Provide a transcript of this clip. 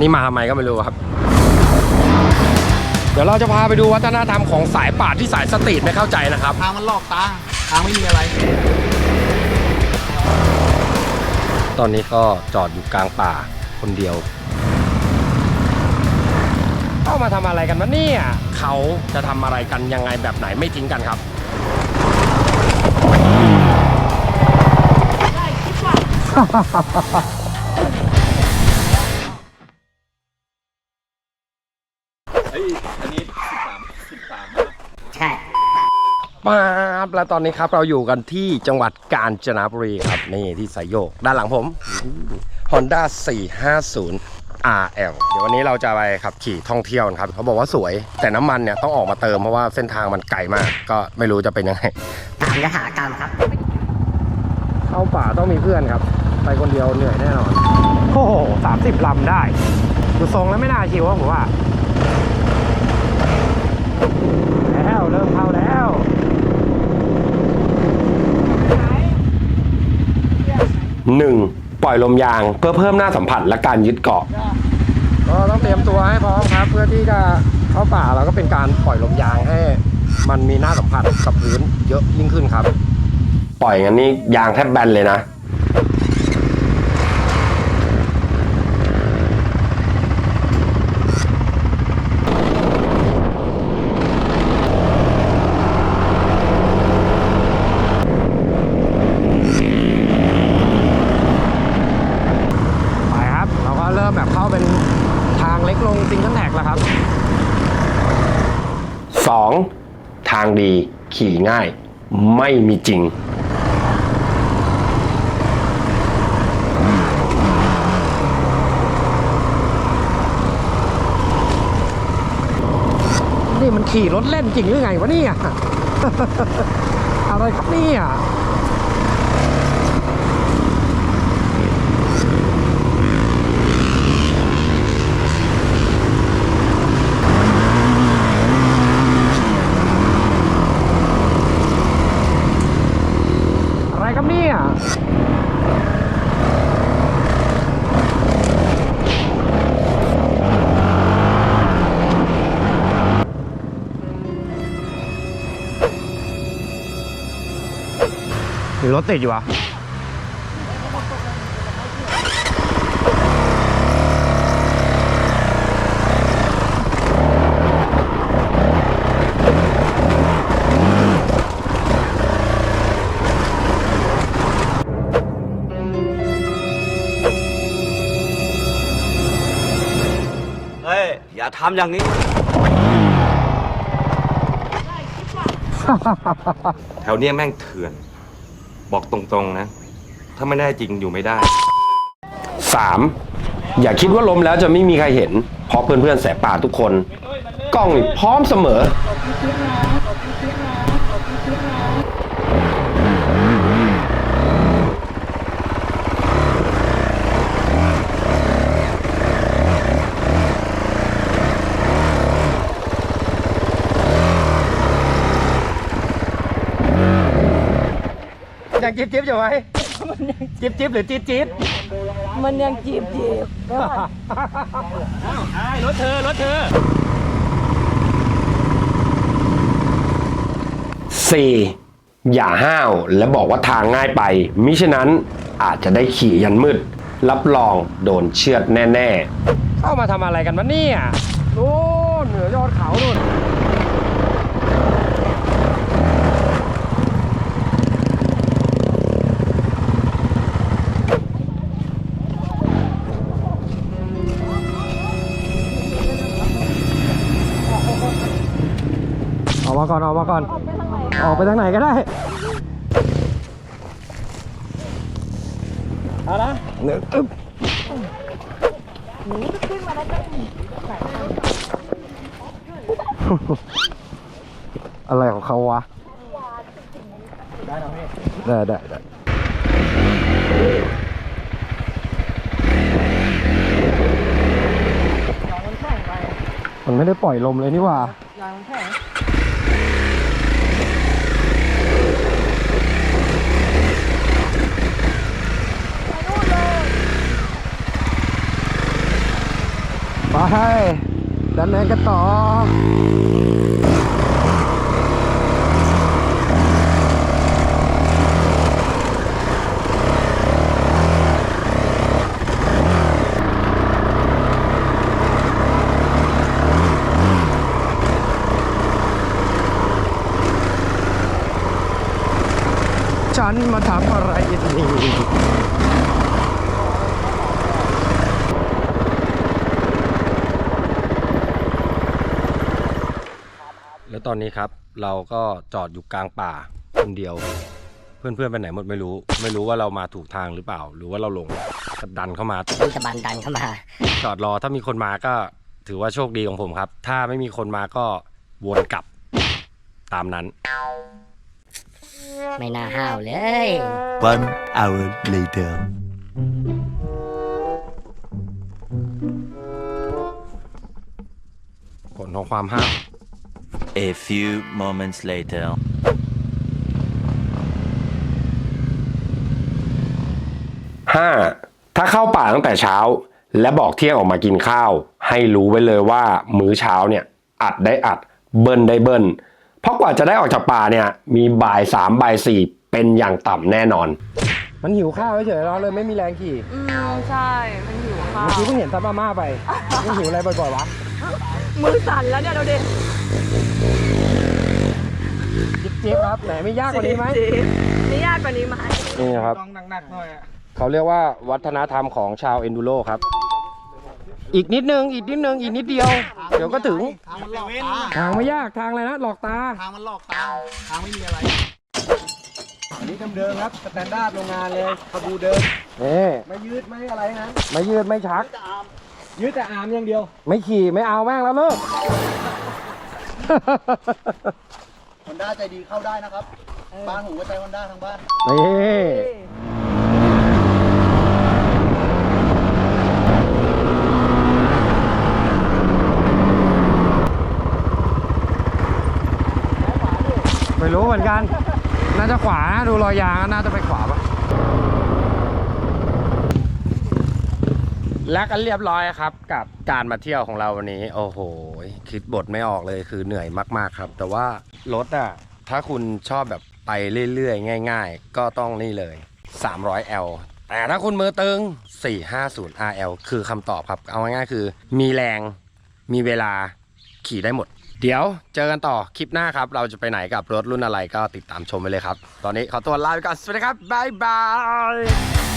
นี่มาทำไมก็ไม่รู้ครับ เดี๋ยวเราจะพาไปดูวัฒนธรรมของสายป่าที่สายสตรีทไม่เข้าใจนะครับ ทางมันลอกตา ทางไม่มีอะไร ตอนนี้ก็จอดอยู่กลางป่าคนเดียว เข้ามาทำอะไรกันวะเนี่ย เขาจะทำอะไรกันยังไงแบบไหนไม่ทิ้งกันครับ ใช่มาบแล้วตอนนี้ครับเราอยู่กันที่จังหวัดกาญจนบุรีครับนี่ที่สายโยก ด้านหลังผม Honda 450 RL เดี๋ยววันนี้เราจะไปขับขี่ท่องเที่ยวนะครับ เขาบอกว่าสวยแต่น้ำมันเนี่ยต้องออกมาเติมเพราะว่าเส้นทางมันไกลมาก ก็ไม่รู้จะเป็นยังไง ตามยถากรรมครับ เข้าป่าต้องมีเพื่อนครับ ไปคนเดียวเหนื่อยแน่นอน โอ้โหสามสิบลำได้ดูทรงแล้วไม่น่าชิวว่าผมว่า แล้วเริ่มเข้าแล้วหนึ่งปล่อยลมยางเพื่อเพิ่มหน้าสัมผัสและการยึดเกาะ ก็ต้องเตรียมตัวให้พร้อมครับ เพื่อที่จะเข้าป่าเราก็เป็นการปล่อยลมยางให้ มันมีหน้าสัมผัสกับพื้นเยอะยิ่งขึ้นครับ ปล่อยงั้นนี่ยางแทบแบนเลยนะ ไปครับ เราก็เริ่มแบบเข้าเป็นทางเล็กลงซิงเกิลแท็กแล้วครับ 2. ทางดีขี่ง่าย ไม่มีจริง นี่มันขี่รถเล่นจริงหรือไงวะเนี่ย อะไรครับเนี่ย รือรถติดอยู่อะเฮ้ย อย่าทำอย่างนี้ แถวเนี้ยแม่งเถื่อน บอกตรงๆนะ ถ้าไม่ได้จริงอยู่ไม่ได้ 3. อย่าคิดว่าล้มแล้วจะไม่มีใครเห็น เพราะเพื่อนๆแสบป่าทุกคน กล้องนี่พร้อมเสมอ ยังจิ๊บจิ๊บอยู่ไหมจิ๊บจิ๊บหรือจี๊ดจี๊ดมันยังจีบจีบสี่อย่าห้าวและบอกว่าทางง่ายไป มิฉะนั้นอาจจะได้ขี่ยันมืด รับรองโดนเชือดแน่ ๆ เข้ามาทำอะไรกันวะเนี่ยโน่นเหนือยอดเขาโน่น มาก่อนออกมาก่อน ออกไปทางไหนก็ได้เอาละหนึ่งอึ๊บอะไรของเขาวะได้ได้ได้มันไม่ได้ปล่อยลมเลยนี่หว่าเไปดันเนินกันต่อฉันมาทำอะไรที่นี่แล้ว ตอนนี้ครับ เราก็จอดอยู่กลางป่าคนเดียว เพื่อนๆไปไหนหมดไม่รู้ ไม่รู้ว่าเรามาถูกทางหรือเปล่า หรือว่าเราหลงก็ดันเข้ามามันจะบันดันเข้ามา จอดรอถ้ามีคนมาก็ถือว่าโชคดีของผมครับ ถ้าไม่มีคนมาก็วนกลับตามนั้น ไม่น่าห้าวเลย One hour later. ผลของความห้าม A few moments later. ห้าถ้าเข้าป่าตั้งแต่เช้า และบอกเที่ยงออกมากินข้าว ให้รู้ไว้เลยว่ามื้อเช้าเนี่ยอัดได้อัดเบิ้ลได้เบิ้ลเพราะกว่าจะได้ออกจากป่าเนี่ยมีบ่ายสามบ่ายสี่เป็นอย่างต่ำแน่นอน มันหิวข้าวเฉยๆเราเลยไม่มีแรงขี่อืมใช่ มันหิวข้าเมื่อวกี้เพิ่งเห็นซับมาม่าไปยังหิวอะไรบ่อยๆวะ มือสั่นแล้วเนี่ยเราเด็ก จิ๊บๆครับไหนไม่ยากกว่านี้ไหมนี่ยากกว่านี้ไหมนี่ครับต้องหนักๆหน่อยอะเขาเรียกว่าวัฒนธรรมของชาวเอนดูโรครับ อีกนิดนึง อีกนิดนึง อีกนิดเดียว เดี๋ยวก็ถึง ทางมันหลอกตาทางไม่ยากทางอะไรนะ หลอกตา ทางมันหลอกตาทางไม่มีอะไร อันนี้เดิมๆครับสแตนดาร์ดโรงงานเลยขบูเดิม นี่ ไม่ยืดไม่อะไรนะ ไม่ยืดไม่ชัก ยืดแต่อาร์มอย่างเดียว ไม่ขี่ไม่เอาแม่งแล้วเลิกฮ อนด้าใจดีเข้าได้นะครับ บ้านผมก็ใจฮอนด้าทั้งบ้าน นี่ไม่รู้เหมือนกัน น่าจะขวานะดูรอยยางน่าจะไปขวาปะ และกันเรียบร้อยครับ กับการมาเที่ยวของเราวันนี้ โอ้โห คิดบทไม่ออกเลยคือเหนื่อยมากๆครับ แต่ว่ารถอะถ้าคุณชอบแบบไปเรื่อยๆ ง่าย ๆ ก็ต้องนี่เลย 300L แต่ถ้าคุณมือตึง 450 RL คือคำตอบครับ เอาง่ายๆคือ มีแรง มีเวลา ขี่ได้หมด เดี๋ยวเจอกันต่อคลิปหน้าครับ เราจะไปไหนกับรถรุ่นอะไรก็ติดตามชมไปเลยครับ ตอนนี้ขอตัวลาไปก่อน สวัสดีครับ บ๊ายบาย